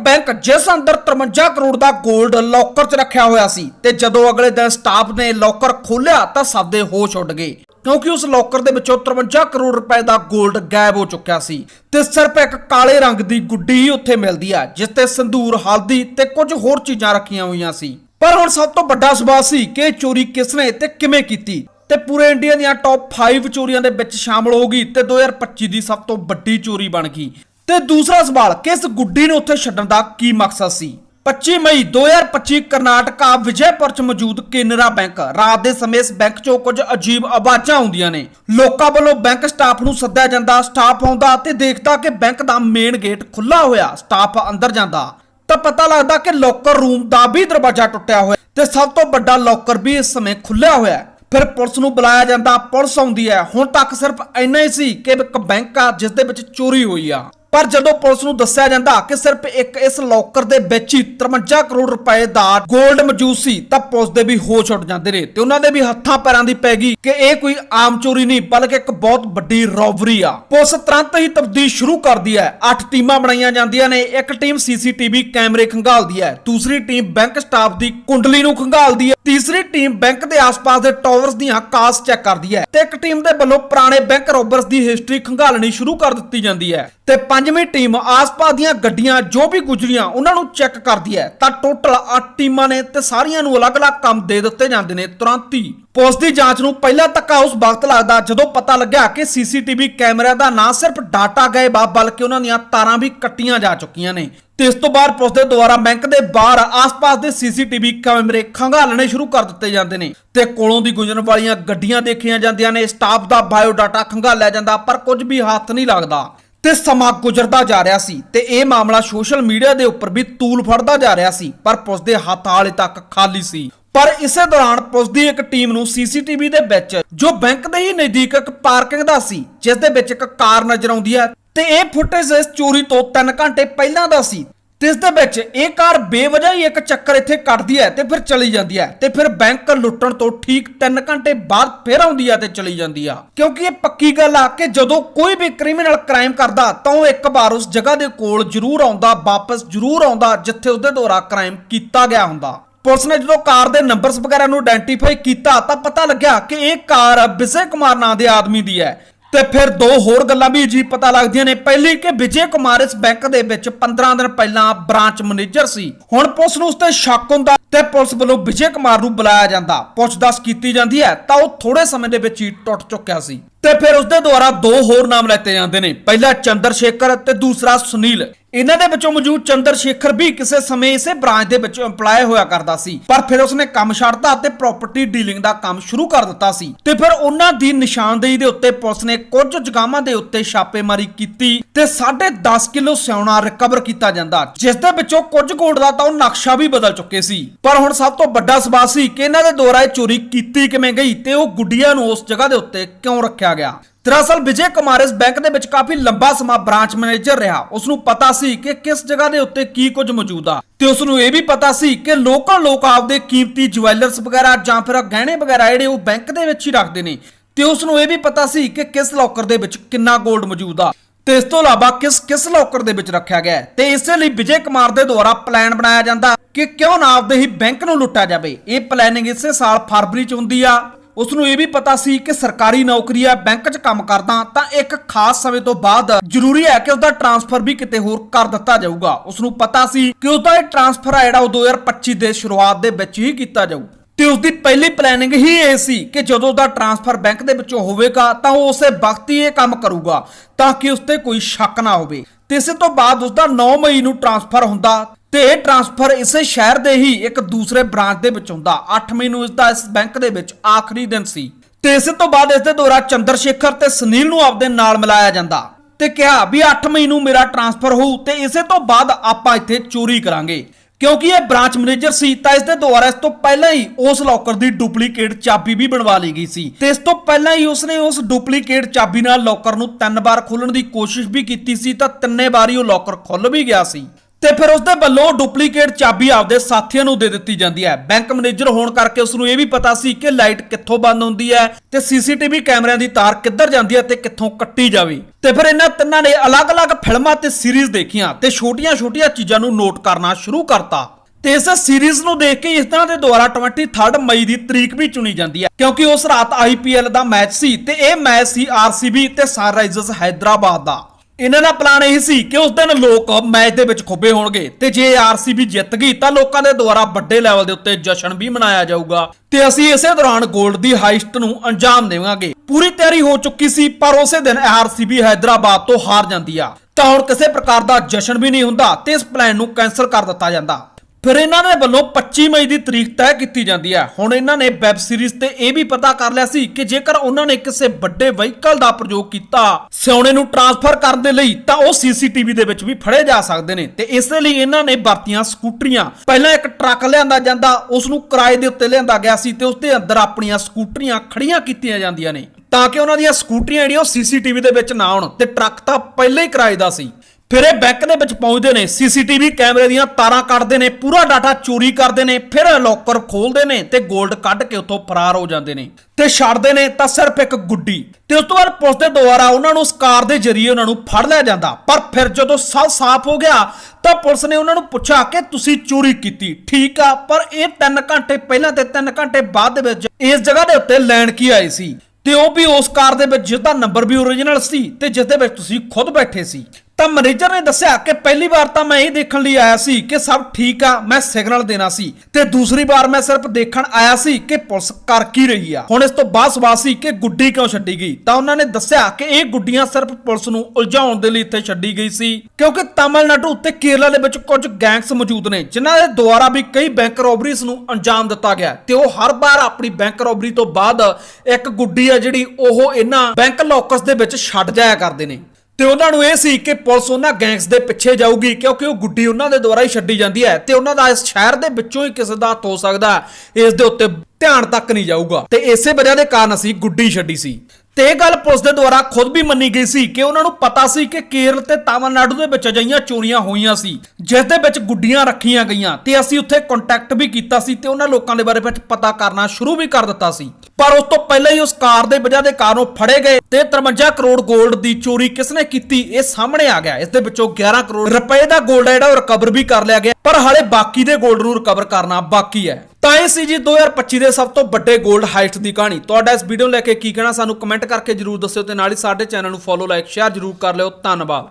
Bank ਜਿਸ ਅੰਦਰ 53 ਕਰੋੜ ਦਾ 골ਡ ਲੌਕਰ 'ਚ ਰੱਖਿਆ ਹੋਇਆ ਸੀ ਤੇ ਜਦੋਂ ਅਗਲੇ ਦਿਨ ਸਟਾਫ ਨੇ ਲੋਕਰ ਖੋਲ੍ਹਿਆ ਤਾਂ ਸਭ ਦੇ ਹੋਸ਼ ਉੱਡ ਗਏ, ਕਿਉਂਕਿ ਉਸ ਲੋਕਰ ਦੇ ਵਿੱਚੋਂ 53 ਕਰੋੜ ਰੁਪਏ ਦਾ 골ਡ ਗਾਇਬ ਹੋ ਚੁੱਕਿਆ ਸੀ ਤੇ ਸਿਰਫ ਇੱਕ ਕਾਲੇ ਰੰਗ ਦੀ ਗੁੱਡੀ ਹੀ ਉੱਥੇ ਮਿਲਦੀ ਆ, ਜਿਸ ਤੇ ਸੰਧੂਰ ਹਲਦੀ ਤੇ ਕੁਝ ਹੋਰ ਚੀਜ਼ਾਂ ਰੱਖੀਆਂ ਹੋਈਆਂ ਸੀ। ਪਰ ਹੁਣ ਸਭ ਤੋਂ ਵੱਡਾ ਸਵਾਲ ਸੀ ਕਿ ਇਹ ਚੋਰੀ ਕਿਸਨੇ ਤੇ ਕਿਵੇਂ ਕੀਤੀ? ਤੇ ਪੂਰੇ ਇੰਡੀਆ ਦੀਆਂ ਟੌਪ 5 ਚੋਰੀਆਂ ਦੇ ਵਿੱਚ ਸ਼ਾਮਲ ਹੋ ਗਈ ਤੇ 2025 ਦੀ ਸਭ ਤੋਂ ਵੱਡੀ ਚੋਰੀ ਬਣ ਗਈ। ਤੇ ਦੂਸਰਾ ਸਵਾਲ, ਕਿਸ ਗੁੱਡੀ ਨੂੰ ਉੱਥੇ ਛੱਡਣ ਦਾ ਕੀ ਮਕਸਦ ਸੀ? 25 ਮਈ 2025 ਕਰਨਾਟਕਾ ਵਿਜੈਪੁਰ ਚ ਮੌਜੂਦ ਕੇਨਰਾ ਬੈਂਕ, ਰਾਤ ਦੇ ਸਮੇਂ ਇਸ ਬੈਂਕ 'ਚੋਂ ਕੁਝ ਅਜੀਬ ਆਵਾਜ਼ਾਂ ਆਉਂਦੀਆਂ ਨੇ। ਲੋਕਾਂ ਵੱਲੋਂ ਬੈਂਕ ਸਟਾਫ ਨੂੰ ਸੱਦਿਆ ਜਾਂਦਾ, ਸਟਾਫ ਆਉਂਦਾ ਤੇ ਦੇਖਦਾ ਕਿ ਬੈਂਕ ਦਾ ਮੇਨ ਗੇਟ ਖੁੱਲਾ ਹੋਇਆ, ਸਟਾਫ ਅੰਦਰ ਜਾਂਦਾ। ਤਾਂ ਪਤਾ ਲੱਗਦਾ ਕਿ ਲੋਕਰ ਰੂਮ ਦਾ ਵੀ ਦਰਵਾਜ਼ਾ ਟੁੱਟਿਆ ਹੋਇਆ ਤੇ ਸਭ ਤੋਂ ਵੱਡਾ ਲੋਕਰ ਵੀ ਇਸ ਸਮੇਂ ਖੁੱਲਿਆ ਹੋਇਆ ਫਿਰ ਪੁਲਿਸ ਨੂੰ ਬੁਲਾਇਆ ਜਾਂਦਾ, ਪੁਲਿਸ ਆਉਂਦੀ ਹੈ। ਹੁਣ ਤੱਕ ਸਿਰਫ ਇੰਨਾ ਹੀ ਸੀ ਕਿ ਇੱਕ ਬੈਂਕ ਆ, ਜਿਸ ਦੇ ਵਿੱਚ ਚੋਰੀ ਹੋਈ ਆ। ਪਰ ਜਦੋਂ ਪੁਲਿਸ ਨੂੰ ਦੱਸਿਆ ਜਾਂਦਾ ਕਿ ਸਿਰਫ ਇੱਕ ਇਸ ਲੋਕਰ ਦੇ ਵਿੱਚ ਹੀ 53 ਕਰੋੜ ਰੁਪਏ ਦਾ 골ਡ ਮੌਜੂਦ ਸੀ, ਤਾਂ ਪੁਲਿਸ ਦੇ ਵੀ ਹੋਸ਼ ਉੱਡ ਜਾਂਦੇ ਨੇ ਤੇ ਉਹਨਾਂ ਦੇ ਵੀ ਹੱਥਾਂ ਪੈਰਾਂ ਦੀ ਪੈ ਗਈ ਕਿ ਇਹ ਕੋਈ ਆਮ ਚੋਰੀ ਨਹੀਂ, ਬਲਕਿ ਇੱਕ ਬਹੁਤ ਵੱਡੀ ਰੋਬਰੀ ਆ। ਪੁਲਿਸ ਤੁਰੰਤ ਹੀ ਤਫਤੀਸ਼ ਸ਼ੁਰੂ ਕਰਦੀ ਹੈ। 8 ਟੀਮਾਂ ਬਣਾਈਆਂ ਜਾਂਦੀਆਂ ਨੇ, ਇੱਕ ਟੀਮ ਸੀਸੀਟੀਵੀ ਕੈਮਰੇ ਖੰਗਾਲਦੀ ਹੈ, ਦੂਸਰੀ ਟੀਮ ਬੈਂਕ ਸਟਾਫ ਦੀ ਕੁੰਡਲੀ ਨੂੰ ਖੰਗਾਲਦੀ ਹੈ, ਤੀਸਰੀ ਟੀਮ ਬੈਂਕ ਦੇ ਆਸ-ਪਾਸ ਦੇ ਟਾਵਰਸ ਦੀਆਂ ਕਾਸ ਚੈੱਕ ਕਰਦੀ ਹੈ ਤੇ ਇੱਕ ਟੀਮ ਦੇ ਵੱਲੋਂ ਪੁਰਾਣੇ ਬੈਂਕ ਰੋਬਰਸ ਦੀ ਹਿਸਟਰੀ ਖੰਗਾਲਣੀ ਸ਼ੁਰੂ ਕਰ ਦਿੱਤੀ ਜਾਂਦੀ ਹੈ। ਤੇ ਪੰਜਵੀਂ ਟੀਮ ਆਸ-ਪਾਸ ਦੀਆਂ ਗੱਡੀਆਂ ਜੋ ਵੀ ਗੁਜ਼ਰੀਆਂ, ਉਹਨਾਂ ਨੂੰ ਚੈੱਕ ਕਰਦੀ ਹੈ। ਤਾਂ ਟੋਟਲ 8 ਟੀਮਾਂ ਨੇ ਤੇ ਸਾਰੀਆਂ ਨੂੰ ਅਲੱਗ-ਅਲੱਗ ਕੰਮ ਦੇ ਦਿੱਤੇ ਜਾਂਦੇ ਨੇ ਤੁਰੰਤ ਹੀ। ਪੁਲਿਸ ਦੀ ਜਾਂਚ ਨੂੰ ਪਹਿਲਾ ਧੱਕਾ ਉਸ ਵਕਤ ਲੱਗਦਾ, ਜਦੋਂ ਪਤਾ ਲੱਗਿਆ ਕਿ ਸੀਸੀਟੀਵੀ ਕੈਮਰਿਆਂ ਦਾ ਨਾ ਸਿਰਫ ਡਾਟਾ ਗਾਇਬ ਆ, ਬਲਕਿ ਉਹਨਾਂ ਦੀਆਂ ਤਾਰਾਂ ਵੀ ਕੱਟੀਆਂ ਜਾ ਚੁੱਕੀਆਂ ਨੇ। ਤੇ ਇਸ ਤੋਂ ਬਾਅਦ ਪੁਲਿਸ ਦੇ ਦੁਆਰਾ ਬੈਂਕ ਦੇ ਬਾਹਰ ਆਸ-ਪਾਸ ਦੇ ਸੀਸੀਟੀਵੀ ਕੈਮਰੇ ਖੰਗਾਲਣੇ ਸ਼ੁਰੂ ਕਰ ਦਿੱਤੇ ਜਾਂਦੇ ਨੇ। ਤੇ ਕੋਲੋਂ ਦੀ ਗੁੰਜਣ ਵਾਲੀਆਂ ਗੱਡੀਆਂ ਦੇਖੀਆਂ ਜਾਂਦੀਆਂ ਨੇ, ਸਟਾਫ ਦਾ ਬਾਇਓ ਡਾਟਾ ਖੰਗਾਲਿਆ ਜਾਂਦਾ, ਪਰ ਕੁਝ ਵੀ ਹੱਥ ਨਹੀਂ ਲੱਗਦਾ। ਤੇ ਸਮਾਂ ਗੁਜ਼ਰਦਾ ਜਾ ਰਿਹਾ ਸੀ ਤੇ ਇਹ ਮਾਮਲਾ ਸੋਸ਼ਲ ਮੀਡੀਆ ਦੇ ਉੱਪਰ ਵੀ ਤੂਲ ਫੜਦਾ ਜਾ ਰਿਹਾ ਸੀ, ਪਰ ਪੁਲਿਸ ਦੇ ਹੱਥ ਹਾਲੇ ਤੱਕ ਖਾਲੀ ਸੀ। ਪਰ ਇਸੇ ਦੌਰਾਨ ਪੁਲਿਸ ਦੀ ਇੱਕ ਟੀਮ ਨੂੰ ਸੀਸੀਟੀਵੀ ਦੇ ਵਿੱਚ, ਜੋ ਬੈਂਕ ਦੇ ਹੀ ਨਜ਼ਦੀਕ ਇੱਕ ਪਾਰਕਿੰਗ ਦਾ ਸੀ, ਜਿਸ ਦੇ ਵਿੱਚ ਇੱਕ ਕਾਰ ਨਜ਼ਰ ਆਉਂਦੀ ਹੈ ਤੇ ਇਹ ਫੁਟੇਜ ਇਸ ਚੋਰੀ ਤੋਂ 3 ਘੰਟੇ ਪਹਿਲਾਂ ਦਾ ਸੀ। ਤੇ ਇਸ ਦੇ ਵਿੱਚ ਇਹ ਕਾਰ ਬੇਵਜ੍ਹਾ ਹੀ ਇੱਕ ਚੱਕਰ ਇੱਥੇ ਕੱਟਦੀ ਹੈ ਤੇ ਫਿਰ ਚਲੀ ਜਾਂਦੀ ਹੈ ਤੇ ਫਿਰ ਬੈਂਕ ਲੁੱਟਣ ਤੋਂ ਠੀਕ 3 ਘੰਟੇ ਬਾਅਦ ਫਿਰ ਆਉਂਦੀ ਹੈ ਤੇ ਚਲੀ ਜਾਂਦੀ ਆ। ਕਿਉਂਕਿ ਇਹ ਪੱਕੀ ਗੱਲ ਆ ਕਿ ਜਦੋਂ ਕੋਈ ਵੀ ਕ੍ਰਿਮੀਨਲ ਕ੍ਰਾਈਮ ਕਰਦਾ, ਤਾਂ ਉਹ ਇੱਕ ਵਾਰ ਉਸ ਜਗ੍ਹਾ ਦੇ ਕੋਲ ਜ਼ਰੂਰ ਆਉਂਦਾ, ਵਾਪਸ ਜ਼ਰੂਰ ਆਉਂਦਾ, ਜਿੱਥੇ ਉਹਦੇ ਦੁਆਰਾ ਕ੍ਰਾਈਮ ਕੀਤਾ ਗਿਆ ਹੁੰਦਾ। ਪੁਲਿਸ ਨੇ ਜਦੋਂ ਕਾਰ ਦੇ ਨੰਬਰਸ ਵਗੈਰਾ ਨੂੰ ਆਇਡੈਂਟੀਫਾਈ ਕੀਤਾ, ਤਾਂ ਪਤਾ ਲੱਗਿਆ ਕਿ ਇਹ ਕਾਰ ਵਿਜੇ ਕੁਮਾਰ ਨਾਂ ਦੇ ਆਦਮੀ ਦੀ ਹੈ। ਤੇ ਫਿਰ ਦੋ ਹੋਰ ਗੱਲਾਂ ਵੀ ਅਜੀਬ ਪਤਾ ਲੱਗਦੀਆਂ ਨੇ। ਪਹਿਲੀ ਕਿ ਵਿਜੇ ਕੁਮਾਰ ਇਸ ਬੈਂਕ ਦੇ ਵਿੱਚ 15 ਦਿਨ ਪਹਿਲਾਂ ਬ੍ਰਾਂਚ ਮੈਨੇਜਰ ਸੀ। ਹੁਣ ਪੁਲਿਸ ਨੂੰ ਉਸ ਤੇ ਸ਼ੱਕ ਹੁੰਦਾ ਤੇ ਪੁਲਿਸ ਵੱਲੋਂ ਵਿਜੇ ਕੁਮਾਰ ਨੂੰ ਬੁਲਾਇਆ ਜਾਂਦਾ। ਪੁੱਛਦਾਸ ਕੀਤੀ ਜਾਂਦੀ ਹੈ, ਤਾਂ ਉਹ ਥੋੜੇ ਸਮੇਂ ਦੇ ਵਿੱਚ ਹੀ ਟੁੱਟ ਚੁੱਕਿਆ ਸੀ। ਤੇ ਫਿਰ ਉਸ ਦੇ ਦੁਆਰਾ ਦੋ ਹੋਰ ਨਾਮ ਲੈਤੇ ਜਾਂਦੇ ਨੇ। ਪਹਿਲਾ ਚੰਦਰ ਸ਼ੇਖਰ ਤੇ ਦੂਸਰਾ ਸੁਨੀਲ। ਇਹਨਾਂ ਦੇ ਵਿੱਚੋਂ ਮੌਜੂਦ ਚੰਦਰ ਸ਼ੇਖਰ ਵੀ ਕਿਸੇ ਸਮੇਂ ਇਸੇ ਬ੍ਰਾਂਚ ਦੇ ਵਿੱਚ EMPLOYE ਹੋਇਆ ਕਰਦਾ ਸੀ। ਪਰ ਫਿਰ ਉਸਨੇ ਕੰਮ ਛੱਡਤਾ ਤੇ ਪ੍ਰਾਪਰਟੀ ਡੀਲਿੰਗ ਦਾ ਕੰਮ ਸ਼ੁਰੂ ਕਰ ਦਿੱਤਾ ਸੀ। ਤੇ ਫਿਰ ਉਹਨਾਂ ਦੀ ਨਿਸ਼ਾਨਦੇਹੀ ਦੇ ਉੱਤੇ ਪੁਲਿਸ ਨੇ ਕੁਝ ਜਗਾਵਾਂ ਦੇ ਉੱਤੇ ਛਾਪੇਮਾਰੀ ਕੀਤੀ ਤੇ 10.5 ਕਿਲੋ ਸੋਨਾ ਰਿਕਵਰ ਕੀਤਾ ਜਾਂਦਾ, ਜਿਸ ਦੇ ਵਿੱਚੋਂ ਕੁਝ 골ਡ ਦਾ ਤਾਂ ਉਹ ਨਕਸ਼ਾ ਵੀ ਬਦਲ ਚੁੱਕੇ ਸੀ। ਪਰ ਹੁਣ ਸਭ ਤੋਂ ਵੱਡਾ ਸਵਾਲ ਸੀ ਕਿ ਇਹਨਾਂ ਦੇ ਦੁਆਰਾ ਇਹ ਚੋਰੀ ਕੀਤੀ ਕਿਵੇਂ ਗਈ ਤੇ ਉਹ ਗੁੱਡੀਆਂ ਨੂੰ ਉਸ ਜਗ੍ਹਾ ਦੇ ਉੱਤੇ ਕਿਉਂ ਰੱਖਿਆ ਗਿਆ? ਦਰਅਸਲ ਵਿਜੇ ਕੁਮਾਰ ਇਸ ਬੈਂਕ ਦੇ ਵਿੱਚ ਕਾਫੀ ਲੰਬਾ ਸਮਾਂ ਬ੍ਰਾਂਚ ਮੈਨੇਜਰ ਰਿਹਾ। ਉਸ ਨੂੰ ਪਤਾ ਸੀ ਕਿ ਕਿਸ ਜਗ੍ਹਾ ਦੇ ਉੱਤੇ ਕੀ ਕੁਝ ਮੌਜੂਦ ਆ ਤੇ ਉਸ ਨੂੰ ਇਹ ਵੀ ਪਤਾ ਸੀ ਕਿ ਲੋਕਾਂ ਲੋਕ ਆਪਦੇ ਕੀਮਤੀ ਜਵੈਲਰਸ ਵਗੈਰਾ ਜਾਂ ਫਿਰ ਗਹਿਣੇ ਵਗੈਰਾ ਜਿਹੜੇ ਉਹ ਬੈਂਕ ਦੇ ਵਿੱਚ ਹੀ ਰੱਖਦੇ ਨੇ। ਤੇ ਉਸ ਨੂੰ ਇਹ ਵੀ ਪਤਾ ਸੀ ਕਿ ਕਿਸ ਲੋਕਰ ਦੇ ਵਿੱਚ ਕਿੰਨਾ 골ਡ ਮੌਜੂਦ ਆ ਤੇ ਇਸ ਤੋਂ ਇਲਾਵਾ ਕਿਸ ਕਿਸ ਲੋਕਰ ਦੇ ਵਿੱਚ ਰੱਖਿਆ ਗਿਆ ਤੇ ਇਸੇ ਲਈ ਵਿਜੇ ਕੁਮਾਰ ਦੇ ਦੁਆਰਾ ਪਲਾਨ ਬਣਾਇਆ ਜਾਂਦਾ ਕਿ ਕਿਉਂ ਨਾ ਆਪਦੇ ਹੀ ਬੈਂਕ ਨੂੰ ਲੁੱਟਿਆ ਜਾਵੇ। ਇਹ ਪਲੈਨਿੰਗ ਇਸੇ ਸਾਲ ਫਰਵਰੀ ਚ ਹੁੰਦੀ ਆ। ਉਸ ਨੂੰ ਇਹ ਵੀ ਪਤਾ ਸੀ ਕਿ ਸਰਕਾਰੀ ਨੌਕਰੀ ਆ ਬੈਂਕ 'ਚ ਕੰਮ ਕਰਦਾ, ਤਾਂ ਇੱਕ ਖਾਸ ਸਮੇਂ ਤੋਂ ਬਾਅਦ ਜ਼ਰੂਰੀ ਹੈ ਕਿ ਉਹਦਾ ਟਰਾਂਸਫਰ ਵੀ ਕਿਤੇ ਹੋਰ ਕਰ ਦਿੱਤਾ ਜਾਊਗਾ। ਉਸ ਨੂੰ ਪਤਾ ਸੀ ਕਿ ਉਹਦਾ ਇਹ ਟ੍ਰਾਂਸਫਰ ਆ ਜਿਹੜਾ ਉਹ 2025 ਦੇ ਸ਼ੁਰੂਆਤ ਦੇ ਵਿੱਚ ਹੀ ਕੀਤਾ ਜਾਊ। ਤੇ ਉਸ ਦੀ ਪਹਿਲੀ ਪਲੈਨਿੰਗ ਹੀ ਇਹ ਸੀ ਕਿ ਜਦੋਂ ਦਾ ਟਰਾਂਸਫਰ ਬੈਂਕ ਦੇ ਵਿੱਚੋਂ ਹੋਵੇਗਾ, ਤਾਂ ਉਹ ਉਸੇ ਵਕਤ ਹੀ ਇਹ ਕੰਮ ਕਰੂਗਾ, ਤਾਂ ਕਿ ਉਸ ਤੇ ਕੋਈ ਸ਼ੱਕ ਨਾ ਹੋਵੇ। ਤੇ ਇਸੇ ਤੋਂ ਬਾਅਦ ਉਸ ਦਾ 9 ਮਈ ਨੂੰ ਟਰਾਂਸਫਰ ਹੁੰਦਾ ਤੇ ਇਹ ਟਰਾਂਸਫਰ ਇਸੇ ਸ਼ਹਿਰ ਦੇ ਹੀ ਇੱਕ ਦੂਸਰੇ ਬ੍ਰਾਂਚ ਦੇ ਵਿੱਚ ਹੁੰਦਾ। 8 ਮਈ ਨੂੰ ਇਸ ਦਾ ਇਸ ਬੈਂਕ ਦੇ ਵਿੱਚ ਆਖਰੀ ਦਿਨ ਸੀ। ਤੇ ਇਸੇ ਤੋਂ ਬਾਅਦ ਇਸ ਦੇ ਦੌਰਾਨ ਚੰਦਰ ਸ਼ੇਖਰ ਤੇ ਸੁਨੀਲ ਨੂੰ ਆਪਦੇ ਨਾਲ ਮਿਲਾਇਆ ਜਾਂਦਾ। ਤੇ ਕਿਹਾ ਵੀ 8 ਮਈ ਨੂੰ ਮੇਰਾ ਟਰਾਂਸਫਰ ਹੋਊ ਤੇ ਇਸੇ ਤੋਂ ਬਾਅਦ ਆਪਾਂ ਇੱਥੇ ਚੋਰੀ ਕਰਾਂਗੇ। ਕਿਉਂਕਿ ਇਹ ਬ੍ਰਾਂਚ ਮੈਨੇਜਰ ਸੀ ਤਾਂ ਇਸ ਦੇ ਦੁਆਰਾ ਇਸ ਤੋਂ ਪਹਿਲਾਂ ਹੀ ਉਸ ਲੋਕਰ ਦੀ ਡੁਪਲੀਕੇਟ ਚਾਬੀ ਵੀ ਬਣਵਾ ਲਈ ਗਈ ਸੀ। ਤੇ ਇਸ ਤੋਂ ਪਹਿਲਾਂ ਹੀ ਉਸਨੇ ਉਸ ਡੁਪਲੀਕੇਟ ਚਾਬੀ ਨਾਲ ਲੋਕਰ ਨੂੰ ਤਿੰਨ ਵਾਰ ਖੋਲਣ ਦੀ ਕੋਸ਼ਿਸ਼ ਵੀ ਕੀਤੀ ਸੀ ਤਾਂ ਤਿੰਨੇ ਵਾਰੀ ਉਹ ਲੋਕਰ ਖੁੱਲ ਵੀ ਗਿਆ ਸੀ। ਤੇ ਫਿਰ ਉਸਦੇ ਵੱਲੋਂ ਡੁਪਲੀਕੇਟ ਚਾਬੀ ਆਪਦੇ ਸਾਥੀਆਂ ਨੂੰ ਦੇ ਦਿੱਤੀ ਜਾਂਦੀ ਹੈ। ਬੈਂਕ ਮੈਨੇਜਰ ਹੋਣ ਕਰਕੇ ਉਸ ਨੂੰ ਇਹ ਵੀ ਪਤਾ ਸੀ ਕਿ ਲਾਈਟ ਕਿੱਥੋਂ ਬੰਦ ਹੁੰਦੀ ਹੈ ਤੇ ਸੀਸੀਟੀਵੀ ਕੈਮਰਿਆਂ ਦੀ ਤਾਰ ਕਿੱਧਰ ਜਾਂਦੀ ਹੈ ਤੇ ਕਿੱਥੋਂ ਕੱਟੀ ਜਾਵੇ। ਤੇ ਫਿਰ ਇਹਨਾਂ ਤਿੰਨਾਂ ਨੇ ਅਲੱਗ-ਅਲੱਗ ਫਿਲਮਾਂ ਤੇ ਸੀਰੀਜ਼ ਦੇਖੀਆਂ ਤੇ ਛੋਟੀਆਂ-ਛੋਟੀਆਂ ਚੀਜ਼ਾਂ ਨੂੰ ਨੋਟ ਕਰਨਾ ਸ਼ੁਰੂ ਕਰਤਾ। ਤੇ ਇਸ ਸੀਰੀਜ਼ ਨੂੰ ਦੇਖ ਕੇ ਇਸ ਤਰ੍ਹਾਂ ਦੇ ਦੁਆਰਾ 23 ਮਈ ਦੀ ਤਰੀਕ ਵੀ ਚੁਣੀ ਜਾਂਦੀ ਹੈ ਕਿਉਂਕਿ ਉਸ ਰਾਤ ਆਈਪੀਐਲ ਦਾ ਮੈਚ ਸੀ ਤੇ ਇਹ ਮੈਚ ਸੀ ਆਰਸੀਬੀ ਤੇ ਸਨਰਾਈਜ਼ਰਸ ਹੈਦਰਾਬਾਦ ਦਾ। ਇਹਨਾਂ ਦਾ ਪਲਾਨ ਇਹ ਸੀ ਕਿ ਉਸ ਦਿਨ ਲੋਕ ਮੈਚ ਦੇ ਵਿੱਚ ਖੁੱਬੇ ਹੋਣਗੇ ਤੇ ਜੇ ਆਰਸੀਬੀ ਜਿੱਤ ਗਈ ਤਾਂ ਲੋਕਾਂ ਦੇ ਦੁਆਰਾ ਵੱਡੇ ਲੈਵਲ ਦੇ ਉੱਤੇ ਜਸ਼ਨ ਵੀ ਮਨਾਇਆ ਜਾਊਗਾ। ਤੇ ਅਸੀਂ ਇਸੇ ਦੌਰਾਨ 골ਡ ਦੀ ਹਾਈਸਟ ਨੂੰ ਅੰਜਾਮ ਦੇਵਾਂਗੇ। ਪੂਰੀ ਤਿਆਰੀ ਹੋ ਚੁੱਕੀ ਸੀ, ਪਰ ਉਸੇ ਦਿਨ ਆਰਸੀਬੀ ਹੈਦਰਾਬਾਦ ਤੋਂ ਹਾਰ ਜਾਂਦੀ ਆ। ਤਾਂ ਹੁਣ ਕਿਸੇ ਪ੍ਰਕਾਰ ਦਾ ਜਸ਼ਨ ਵੀ ਨਹੀਂ ਹੁੰਦਾ ਤੇ ਇਸ ਪਲਾਨ ਨੂੰ ਕੈਨਸਲ ਕਰ ਦਿੱਤਾ ਜਾਂਦਾ। ਫਿਰ ਇਹਨਾਂ ਦੇ ਵੱਲੋਂ 25 ਮਈ ਦੀ ਤਰੀਕ ਤੈਅ ਕੀਤੀ ਜਾਂਦੀ ਹੈ। ਹੁਣ ਇਹਨਾਂ ਨੇ ਵੈਬ ਸੀਰੀਜ਼ ਤੇ ਇਹ ਵੀ ਪਤਾ ਕਰ ਲਿਆ ਸੀ ਕਿ ਜੇਕਰ ਉਹਨਾਂ ਨੇ ਕਿਸੇ ਵੱਡੇ ਵਹੀਕਲ ਦਾ ਪ੍ਰਯੋਗ ਕੀਤਾ ਸਿਉਣੇ ਨੂੰ ਟਰਾਂਸਫਰ ਕਰਨ ਦੇ ਲਈ, ਤਾਂ ਉਹ ਸੀਸੀਟੀਵੀ ਦੇ ਵਿੱਚ ਵੀ ਫੜੇ ਜਾ ਸਕਦੇ ਨੇ। ਤੇ ਇਸੇ ਲਈ ਇਹਨਾਂ ਨੇ ਵਰਤੀਆਂ ਸਕੂਟਰੀਆਂ। ਪਹਿਲਾਂ ਇੱਕ ਟਰੱਕ ਲਿਆਂਦਾ ਜਾਂਦਾ, ਉਸ ਨੂੰ ਕਿਰਾਏ ਦੇ ਉੱਤੇ ਲਿਆਂਦਾ ਗਿਆ ਸੀ ਤੇ ਉਸ ਦੇ ਅੰਦਰ ਆਪਣੀਆਂ ਸਕੂਟਰੀਆਂ ਖੜੀਆਂ ਕੀਤੀਆਂ ਜਾਂਦੀਆਂ ਨੇ। ਤਾਂ ਕਿ ਉਹਨਾਂ ਦੀਆਂ ਸਕੂਟਰੀਆਂ ਜਿਹੜੀਆਂ ਉਹ ਸੀਸੀਟੀਵੀ ਦੇ ਵਿੱਚ ਨਾ ਆਉਣ, ਤੇ ਟਰੱਕ ਤਾਂ ਪਹਿਲਾਂ ਹੀ ਕਿਰਾਏ ਦਾ ਸੀ। ਫਿਰ ਇਹ ਬੈਂਕ ਦੇ ਵਿੱਚ ਪਹੁੰਚਦੇ ਨੇ, ਸੀਸੀਟੀਵੀ ਕੈਮਰੇ ਦੀਆਂ ਤਾਰਾਂ ਕੱਢਦੇ ਨੇ, ਪੂਰਾ ਡਾਟਾ ਚੋਰੀ ਕਰਦੇ ਨੇ, ਫਿਰ ਲੋਕਰ ਖੋਲਦੇ ਨੇ ਤੇ 골ਡ ਕੱਢ ਕੇ ਉੱਥੋਂ ਫਰਾਰ ਹੋ ਜਾਂਦੇ ਨੇ ਤੇ ਛੱਡਦੇ ਨੇ ਤਾਂ ਸਿਰਫ ਇੱਕ ਗੁੱਡੀ ਤੇ ਉਸ ਤੋਂ ਬਾਅਦ ਪੁਲਿਸ ਦੇ ਦੁਆਰਾ ਉਹਨਾਂ ਨੂੰ ਉਸ ਦੇ ਜ਼ਰੀਏ ਉਹਨਾਂ ਨੂੰ ਫੜ ਲਿਆ ਜਾਂਦਾ। ਪਰ ਫਿਰ ਜਦੋਂ ਸਭ ਸਾਫ਼ ਹੋ ਗਿਆ ਤਾਂ ਪੁਲਿਸ ਨੇ ਉਹਨਾਂ ਨੂੰ ਪੁੱਛਿਆ ਕਿ ਤੁਸੀਂ ਚੋਰੀ ਕੀਤੀ। ਠੀਕ ਆ, ਪਰ ਇਹ 3 ਘੰਟੇ ਪਹਿਲਾਂ ਤੇ 3 ਘੰਟੇ ਬਾਅਦ ਦੇ ਵਿੱਚ ਇਸ ਜਗ੍ਹਾ ਦੇ ਉੱਤੇ ਲੈਣ ਕੀ ਆਏ ਸੀ? ਤੇ ਉਹ ਵੀ ਉਸ ਕਾਰ ਦੇ ਵਿੱਚ ਜਿਸਦਾ ਨੰਬਰ ਵੀ ਓਰੀਜਨਲ ਸੀ ਤੇ ਜਿਸ ਦੇ ਵਿੱਚ ਤੁਸੀਂ ਖੁਦ ਬੈਠੇ ਸੀ। ਤਾਂ ਮੈਨੇਜਰ ਨੇ ਦੱਸਿਆ ਕਿ ਪਹਿਲੀ ਵਾਰ ਤਾਂ ਮੈਂ ਇਹ ਦੇਖਣ ਲਈ ਆਇਆ ਸੀ ਕਿ ਸਭ ਠੀਕ ਆ, ਮੈਂ ਸਿਗਨਲ ਦੇਣਾ ਸੀ। ਤੇ ਦੂਸਰੀ ਵਾਰ ਮੈਂ ਸਿਰਫ ਦੇਖਣ ਆਇਆ ਸੀ ਕਿ ਪੁਲਿਸ ਕਰ ਕੀ ਰਹੀ ਆ। ਹੁਣ ਇਸ ਤੋਂ ਬਾਅਦ ਸਵਾਲ ਸੀ ਕਿ ਗੁੱਡੀ ਕਿਉਂ ਛੱਡੀ ਗਈ? ਤਾਂ ਉਹਨਾਂ ਨੇ ਦੱਸਿਆ ਕਿ ਇਹ ਗੁੱਡੀਆਂ ਸਿਰਫ ਪੁਲਿਸ ਨੂੰ ਉਲਝਾਉਣ ਦੇ ਲਈ ਇੱਥੇ ਛੱਡੀ ਗਈ ਸੀ, ਕਿਉਂਕਿ ਤਾਮਿਲਨਾਡੂ ਉੱਤੇ ਕੇਰਲਾ ਦੇ ਵਿੱਚ ਕੁਝ ਗੈਂਗਸ ਮੌਜੂਦ ਨੇ, ਜਿਨ੍ਹਾਂ ਦੇ ਦੁਆਰਾ ਵੀ ਕਈ ਬੈਂਕ ਰੋਬਰੀਜ਼ ਨੂੰ ਅੰਜਾਮ ਦਿੱਤਾ ਗਿਆ ਤੇ ਉਹ ਹਰ ਵਾਰ ਆਪਣੀ ਬੈਂਕ ਰੋਬਰੀ ਤੋਂ ਬਾਅਦ ਇੱਕ ਗੁੱਡੀ ਆ ਜਿਹੜੀ ਉਹ ਇਹਨਾਂ ਬੈਂਕ ਲੋਕਰਸ ਦੇ ਵਿੱਚ ਛੱਡ ਜਾਇਆ ਕਰਦੇ ਨੇ। ਤੇ ਉਹਨਾਂ ਨੂੰ ਇਹ ਸੀ ਕਿ ਪੁਲਿਸ ਉਹਨਾਂ ਗੈਂਗਸ ਦੇ ਪਿੱਛੇ ਜਾਊਗੀ, ਕਿਉਂਕਿ ਉਹ ਗੁੱਡੀ ਉਹਨਾਂ ਦੇ ਦੁਆਰਾ ਹੀ ਛੱਡੀ ਜਾਂਦੀ ਹੈ ਤੇ ਉਹਨਾਂ ਦਾ ਇਸ ਸ਼ਹਿਰ ਦੇ ਵਿੱਚੋਂ ਹੀ ਕਿਸੇ ਦਾ ਹੱਥ ਹੋ ਸਕਦਾ ਇਸ ਦੇ ਉੱਤੇ ਧਿਆਨ ਤੱਕ ਨਹੀਂ ਜਾਊਗਾ। ਤੇ ਇਸੇ ਵਜ੍ਹਾ ਦੇ ਕਾਰਨ ਅਸੀਂ ਗੁੱਡੀ ਛੱਡੀ ਸੀ। ਤੇ ਇਹ ਗੱਲ ਪੁਲਿਸ ਦੇ ਦੁਆਰਾ ਖੁਦ ਵੀ ਮੰਨੀ ਗਈ ਸੀ ਕਿ ਉਹਨਾਂ ਨੂੰ ਪਤਾ ਸੀ ਕਿ ਕੇਰਲ ਤੇ ਤਾਮਿਲਨਾਡੂ ਦੇ ਵਿੱਚ ਅਜਿਹੀਆਂ ਚੋਰੀਆਂ ਹੋਈਆਂ ਸੀ, ਜਿਸ ਦੇ ਵਿੱਚ ਗੁੱਡੀਆਂ ਰੱਖੀਆਂ ਗਈਆਂ ਤੇ ਅਸੀਂ ਉੱਥੇ ਕੰਟੈਕਟ ਵੀ ਕੀਤਾ ਸੀ ਤੇ ਉਹਨਾਂ ਲੋਕਾਂ ਦੇ ਬਾਰੇ ਵਿੱਚ ਪਤਾ ਕਰਨਾ ਸ਼ੁਰੂ ਵੀ ਕਰ ਦਿੱਤਾ ਸੀ। ਪਰ ਉਸ ਤੋਂ ਪਹਿਲਾਂ ਹੀ ਉਸ ਕਾਰ ਦੇ ਵਜ੍ਹਾ ਦੇ ਕਾਰਨ ਉਹ ਫੜੇ ਗਏ ਤੇ 53 ਕਰੋੜ 골ਡ ਦੀ ਚੋਰੀ ਕਿਸਨੇ ਕੀਤੀ ਇਹ ਸਾਹਮਣੇ ਆ ਗਿਆ। ਇਸ ਦੇ ਵਿੱਚੋਂ 11 ਕਰੋੜ ਰੁਪਏ ਦਾ 골ਡ ਜਿਹੜਾ ਉਹ ਰਿਕਵਰ ਵੀ ਕਰ ਲਿਆ ਗਿਆ, ਪਰ ਹਾਲੇ ਬਾਕੀ ਦੇ 골ਡ ਨੂੰ ਰਿਕਵਰ ਕਰਨਾ ਬਾਕੀ ਹੈ। ਤਾਂ ਇਹ ਸੀ ਜੀ 2025 ਦੇ ਸਭ ਤੋਂ ਵੱਡੇ 골ਡ ਹਾਈਟ ਦੀ ਕਹਾਣੀ। ਤੁਹਾਡਾ ਇਸ ਵੀਡੀਓ ਲੈ ਕੇ ਕੀ ਕਹਿਣਾ ਸਾਨੂੰ ਕਮੈਂਟ ਕਰਕੇ ਜਰੂਰ ਦੱਸਿਓ ਤੇ ਨਾਲ ਹੀ ਸਾਡੇ ਚੈਨਲ ਨੂੰ ਫੋਲੋ ਲਾਈਕ ਸ਼ੇਅਰ ਜਰੂਰ ਕਰ ਲਿਓ। ਧੰਨਵਾਦ।